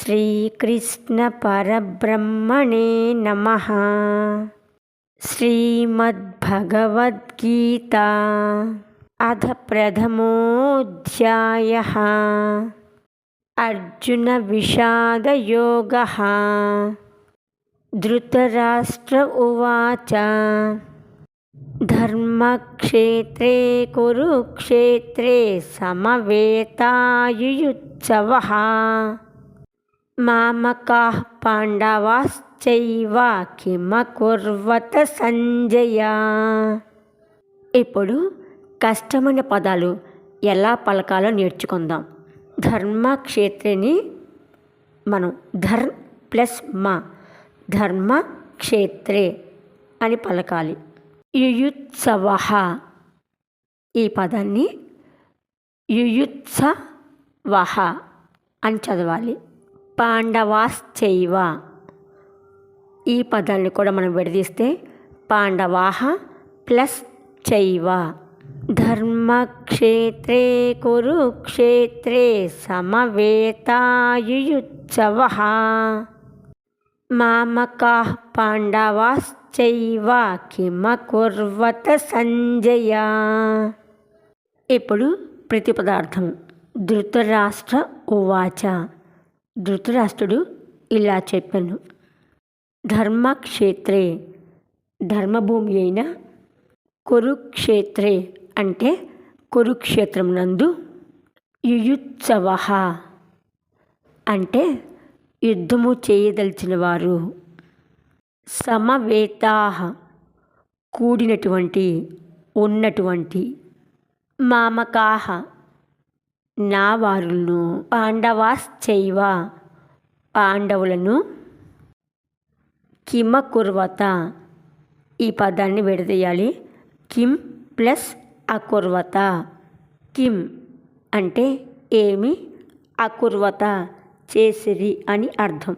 శ్రీకృష్ణ పరబ్రహ్మణే నమ. శ్రీమద్భగవద్గీత అధ ప్రథమోధ్యాయ. అర్జున విషాదయోగ. ధృతరాష్ట్ర ఉవాచ. ధర్మక్షేత్రే కురుక్షేత్రే సమవేతాయుయుత్సవ. మామకాః పాండవాశ్చైవ సంజయ ఇప్పుడు కష్టమైన పదాలు ఎలా పలకాలో నేర్చుకుందాం. ధర్మక్షేత్రిని మనం ధర్ ప్లస్ మా ధర్మక్షేత్రే అని పలకాలి. యుయుత్సవ ఈ పదాన్ని యుయుత్సవహ అని చదవాలి. పాండవాశ్చైవ. ఈ పదాన్ని కూడా మనం విడదీస్తే పాండవాహ ప్లస్ చైవ. ధర్మక్షేత్రే కురుక్షేత్రే సమవేతాయుయుత్సవ. మామకా పాండవాశ్చైవ కిమకుర్వత సంజయ. ఇప్పుడు ప్రతి పదార్థం. ధృతరాష్ట్ర ఉవాచ. ధృతరాష్ట్రుడు ఇలా చెప్పాను. ధర్మక్షేత్రే ధర్మభూమి అయిన కురుక్షేత్రే అంటే కురుక్షేత్రం నందు యుయుత్సవ అంటే యుద్ధము చేయదలిచిన వారు. సమవేతా కూడినటువంటి ఉన్నటువంటి మామకాహ నా వారులను పాండవాశ్చైవ పాండవులను కిమ కుర్వత. ఈ పదాన్ని విడదీయాలి. కిమ్ ప్లస్ అకుర్వత. కిమ్ అంటే ఏమి? అకుర్వత చేసిరి అని అర్థం.